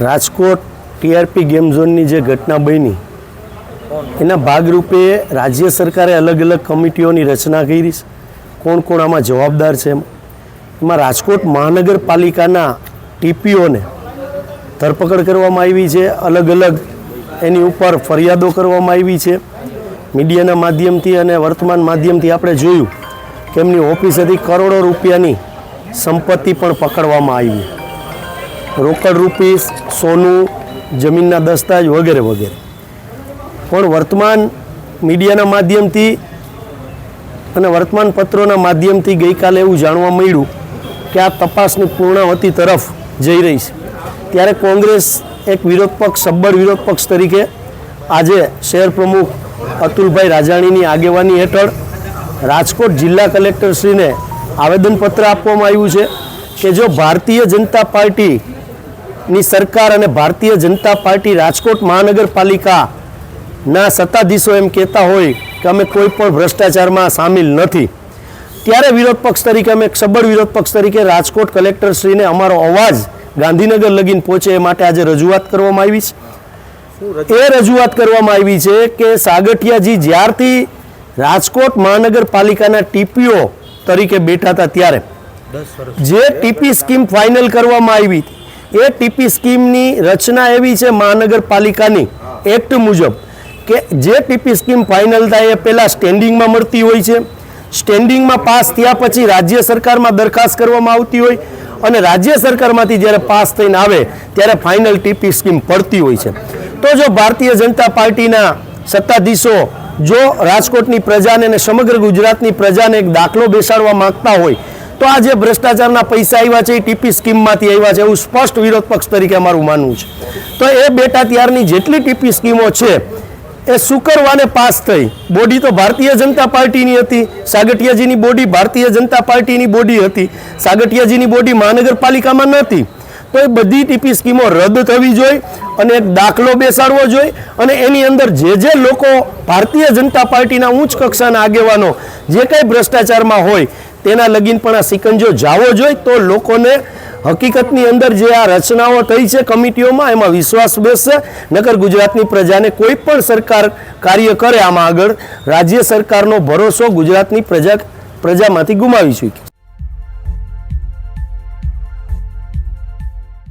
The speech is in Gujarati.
રાજકોટ ટીઆરપી ગેમ ઝોનની જે ઘટના બની, એના ભાગરૂપે રાજ્ય સરકારે અલગ અલગ કમિટીઓની રચના કરી છે. કોણ કોણ આમાં જવાબદાર છે એમ? રાજકોટ મહાનગરપાલિકાના ટીપીઓને ધરપકડ કરવામાં આવી છે, અલગ અલગ એની ઉપર ફરિયાદો કરવામાં આવી છે. મીડિયાના માધ્યમથી અને વર્તમાન માધ્યમથી આપણે જોયું કે એમની ઓફિસેથી કરોડો રૂપિયાની સંપત્તિ પણ પકડવામાં આવી. રોકડ રૂપીસ સોનું, જમીનના દસ્તાવેજ વગેરે વગેરે. પણ વર્તમાન મીડિયાના માધ્યમથી અને વર્તમાન પત્રોના માધ્યમથી ગઈકાલે એવું જાણવા મળ્યું કે આ તપાસની પૂર્ણાવતી તરફ જઈ રહી છે. ત્યારે કોંગ્રેસ એક વિરોધ પક્ષ, સબ્બર વિરોધ પક્ષ તરીકે આજે શહેર પ્રમુખ અતુલભાઈ રાજાણીની આગેવાની હેઠળ રાજકોટ જિલ્લા કલેક્ટરશ્રીને આવેદનપત્ર આપવામાં આવ્યું છે કે જો ભારતીય જનતા પાર્ટીની સરકાર અને ભારતીય જનતા પાર્ટી રાજકોટ મહાનગરપાલિકાના સત્તાધીશો એમ કહેતા હોય કે અમે કોઈ પણ ભ્રષ્ટાચારમાં સામેલ નથી. ત્યારે વિરોધ પક્ષ તરીકે અમે સબળ વિરોધ પક્ષ તરીકે રાજકોટ કલેક્ટરશ્રીને અમારો અવાજ ગાંધીનગર લગીન પહોંચે એ માટે આજે રજૂઆત કરવામાં આવી છે. એ રજૂઆત કરવામાં આવી છે કે સાગઠિયાજી જ્યારથી રાજકોટ મહાનગરપાલિકાના ટીપીઓ તરીકે બેઠા હતા ત્યારે જે ટીપી સ્કીમ ફાઇનલ કરવામાં આવી એ ટીપી સ્કીમની રચના એવી છે મહાનગરપાલિકાની, એક્ટ મુજબ, કે જે ટીપી સ્કીમ ફાઇનલ થાય એ પહેલાં સ્ટેન્ડિંગમાં મળતી હોય છે. સ્ટેન્ડિંગમાં પાસ થયા પછી રાજ્ય સરકારમાં દરખાસ્ત કરવામાં આવતી હોય અને રાજ્ય સરકારમાંથી જ્યારે પાસ થઈને આવે ત્યારે ફાઇનલ ટીપી સ્કીમ પડતી હોય છે. તો જો ભારતીય જનતા પાર્ટીના સત્તાધીશો જો રાજકોટની પ્રજાને અને સમગ્ર ગુજરાતની પ્રજાને એક દાખલો બેસાડવા માંગતા હોય તો આ જે ભ્રષ્ટાચારના પૈસા આવ્યા છે, એ ટીપી સ્કીમમાંથી આવ્યા છે, એવું સ્પષ્ટ વિરોધ પક્ષ તરીકે અમારું માનવું છે. તો એ બેટા ત્યારની જેટલી ટીપી સ્કીમો છે, એ શુક્રવારે પાસ થઈ. બોડી તો ભારતીય જનતા પાર્ટીની હતી. સાગઠિયાજીની બોડી ભારતીય જનતા પાર્ટીની બોડી હતી. સાગઠિયાજીની બોડી મહાનગરપાલિકામાં નહોતી. તો એ બધી ટીપી સ્કીમો રદ થવી જોઈએ અને એક દાખલો બેસાડવો જોઈએ અને એની અંદર જે જે લોકો ભારતીય જનતા પાર્ટીના ઉચ્ચ કક્ષાના આગેવાનો જે કંઈ ભ્રષ્ટાચારમાં હોય તેના લગીન પણ આ સિકંજો જાવો જોઈએ તો લોકોને હકીકતની અંદર જે આ રચનાઓ થઈ છે કમિટીઓમાં, એમાં વિશ્વાસ બેસશે. નગર ગુજરાતની પ્રજાને કોઈ પણ સરકાર કાર્ય કરે આમાં આગળ. રાજ્ય સરકારનો ભરોસો ગુજરાતની પ્રજા, પ્રજામાંથી ગુમાવી ચૂકી